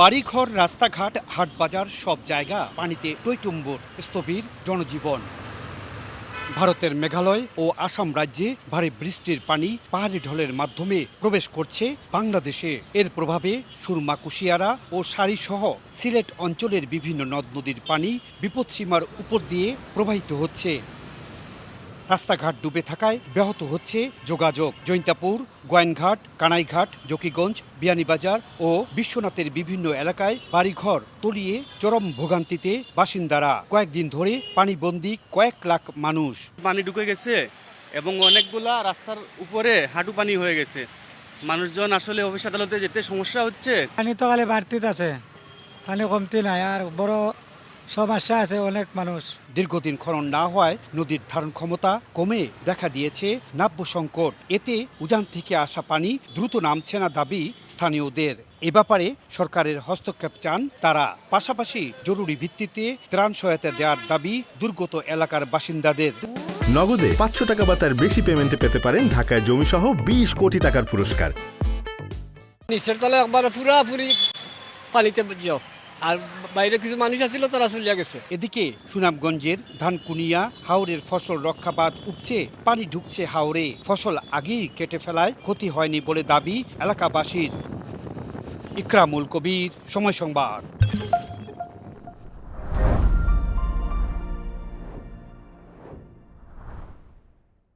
বাড়িঘর, রাস্তাঘাট হাট বাজার সব জায়গা পানিতে টইটুম্বুর স্থবির জনজীবন। ভারতের মেঘালয় ও আসাম রাজ্যে ভারী বৃষ্টির পানি পাহাড়ি ঢলের মাধ্যমে প্রবেশ করছে বাংলাদেশে। এর প্রভাবে সুরমা কুশিয়ারা ও সারিসহ সিলেট অঞ্চলের বিভিন্ন নদ নদীর পানি বিপদসীমার উপর দিয়ে প্রবাহিত হচ্ছে। রাস্তাঘাট ডুবে থাকায় ব্যাহত হচ্ছে যোগাযোগ। জৈন্তাপুর গোয়াইনঘাট কানাইঘাট জকিগঞ্জ বিয়ানীবাজার ও বিশ্বনাথের বিভিন্ন এলাকায় বাড়িঘর তলিয়ে চরম ভোগান্তিতে বাসিন্দারা। কয়েকদিন ধরে পানিবন্দী কয়েক লাখ মানুষ। পানি ঢুকে গেছে এবং অনেকগুলা রাস্তার উপরে হাঁটু পানি হয়ে গেছে। মানুষজন আসলে অফিস আদালতে যেতে সমস্যা হচ্ছে। পানি তো খালি বাড়তিত আছে। পানি কমতি নাই আর বড় সমস্যা আছে অনেক মানুষ। দীর্ঘদিন খনন না হওয়ায় নদীর ধারণ ক্ষমতা কমে দেখা দিয়েছে নাব্য সংকট এতে উজান থেকে আসা পানি দ্রুত নামছে না দাবি স্থানীয়দের। এ ব্যাপারে সরকারের হস্তক্ষেপ চান তারা। পাশাপাশি জরুরি ভিত্তিতে ত্রাণ সহায়তা দেওয়ার দাবি দুর্গত এলাকার বাসিন্দাদের। নগদে পাঁচশো টাকা বা তার বেশি পেমেন্টে পেতে পারেন ঢাকায় জমিসহ বিশ কোটি টাকার পুরস্কার। নিচের তলে একবার পুরাপুরি পানিতে যাও। আর বাইরে কিছু মানুষ আছিল, তারা চলিয়া গেছে। এদিকে সুনামগঞ্জের ধানকুনিয়া হাওরের ফসল রক্ষাবাদ উপচে, পানি ঢুকছে হাওরে। ফসল আগেই কেটে ফেলায় ক্ষতি হয়নি বলে দাবি এলাকাবাসীর। ইকরামুল কবির, সময় সংবাদ।